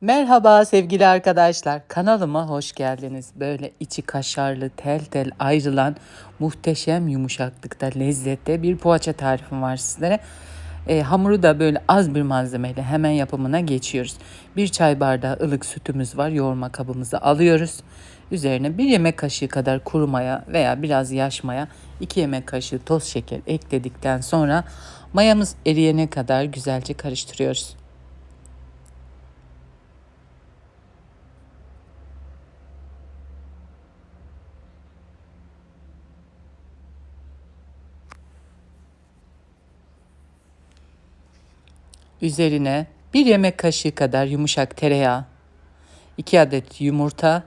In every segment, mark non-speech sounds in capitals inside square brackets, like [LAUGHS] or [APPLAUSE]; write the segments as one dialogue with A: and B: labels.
A: Merhaba sevgili arkadaşlar. Kanalıma hoş geldiniz. Böyle içi kaşarlı, tel tel ayrılan muhteşem yumuşaklıkta, lezzette bir poğaça tarifim var sizlere. E, hamuru da böyle az bir malzemeyle hemen yapımına geçiyoruz. Bir çay bardağı ılık sütümüz var. Yoğurma kabımızı alıyoruz. Üzerine bir yemek kaşığı kadar kuru maya veya biraz yaş maya, iki yemek kaşığı toz şeker ekledikten sonra mayamız eriyene kadar güzelce karıştırıyoruz. Üzerine bir yemek kaşığı kadar yumuşak tereyağı, 2 adet yumurta,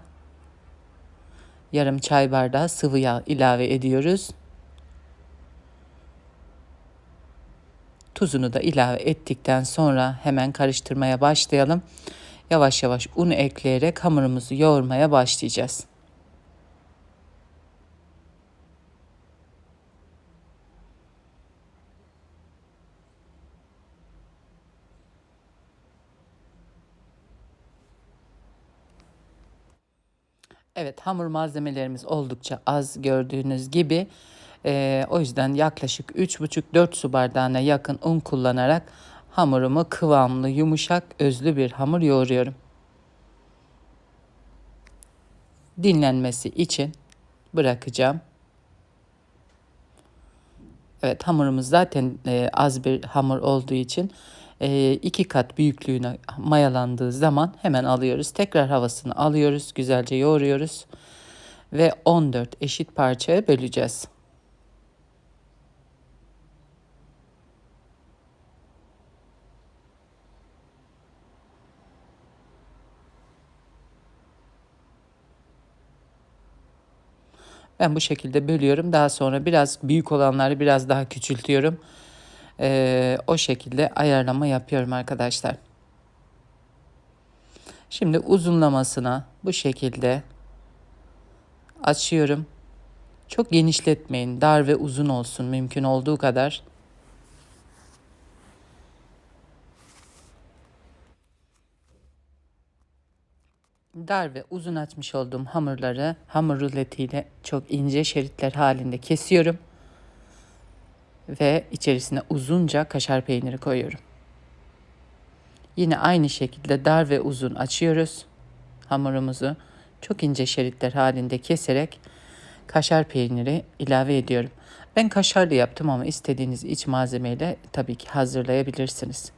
A: yarım çay bardağı sıvı yağ ilave ediyoruz. Tuzunu da ilave ettikten sonra hemen karıştırmaya başlayalım. Yavaş yavaş un ekleyerek hamurumuzu yoğurmaya başlayacağız. Evet hamur malzemelerimiz oldukça az gördüğünüz gibi. Ee, o yüzden yaklaşık 3,5-4 su bardağına yakın un kullanarak hamurumu kıvamlı, yumuşak, özlü bir hamur yoğuruyorum. Dinlenmesi için bırakacağım. Evet hamurumuz zaten e, az bir hamur olduğu için e, iki kat büyüklüğüne mayalandığı zaman hemen alıyoruz. Tekrar havasını alıyoruz. Güzelce yoğuruyoruz. Ve 14 eşit parçaya böleceğiz. Ben bu şekilde bölüyorum. Daha sonra biraz büyük olanları biraz daha küçültüyorum. Ee, o şekilde ayarlama yapıyorum arkadaşlar. Şimdi uzunlamasına bu şekilde açıyorum. Çok genişletmeyin. Dar ve uzun olsun mümkün olduğu kadar. Dar ve uzun açmış olduğum hamurları hamur ruletiyle çok ince şeritler halinde kesiyorum. Ve içerisine uzunca kaşar peyniri koyuyorum. Yine aynı şekilde dar ve uzun açıyoruz hamurumuzu. Çok ince şeritler halinde keserek kaşar peyniri ilave ediyorum. Ben kaşarlı yaptım ama istediğiniz iç malzemeyle tabii ki hazırlayabilirsiniz.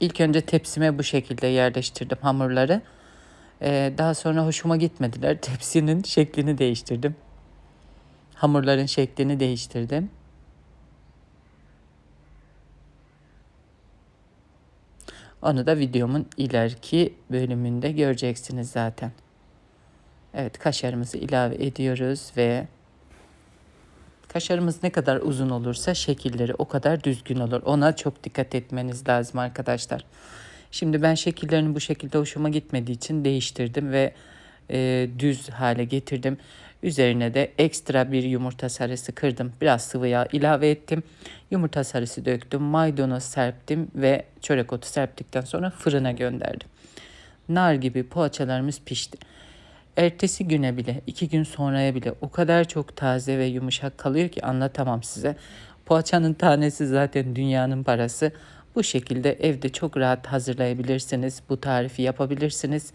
A: İlk önce tepsime bu şekilde yerleştirdim hamurları. Ee, daha sonra hoşuma gitmediler. [LAUGHS] Tepsinin şeklini değiştirdim. Hamurların şeklini değiştirdim. Onu da videomun ileriki bölümünde göreceksiniz zaten. Evet kaşarımızı ilave ediyoruz ve kaşarımız ne kadar uzun olursa şekilleri o kadar düzgün olur. Ona çok dikkat etmeniz lazım arkadaşlar. Şimdi ben şekillerini bu şekilde hoşuma gitmediği için değiştirdim ve e, düz hale getirdim. Üzerine de ekstra bir yumurta sarısı kırdım. Biraz sıvı yağ ilave ettim. Yumurta sarısı döktüm. Maydanoz serptim ve çörek otu serptikten sonra fırına gönderdim. Nar gibi poğaçalarımız pişti. Ertesi güne bile, iki gün sonraya bile o kadar çok taze ve yumuşak kalıyor ki anlatamam size. Poğaçanın tanesi zaten dünyanın parası. Bu şekilde evde çok rahat hazırlayabilirsiniz. Bu tarifi yapabilirsiniz.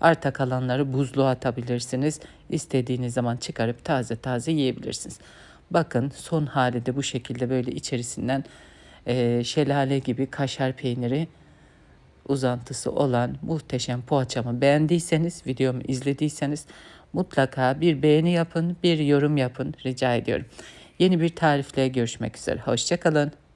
A: Arta kalanları buzluğa atabilirsiniz. İstediğiniz zaman çıkarıp taze taze yiyebilirsiniz. Bakın son hali de bu şekilde böyle içerisinden e, şelale gibi kaşar peyniri uzantısı olan muhteşem poğaçamı beğendiyseniz, videomu izlediyseniz mutlaka bir beğeni yapın, bir yorum yapın rica ediyorum. Yeni bir tarifle görüşmek üzere. Hoşçakalın.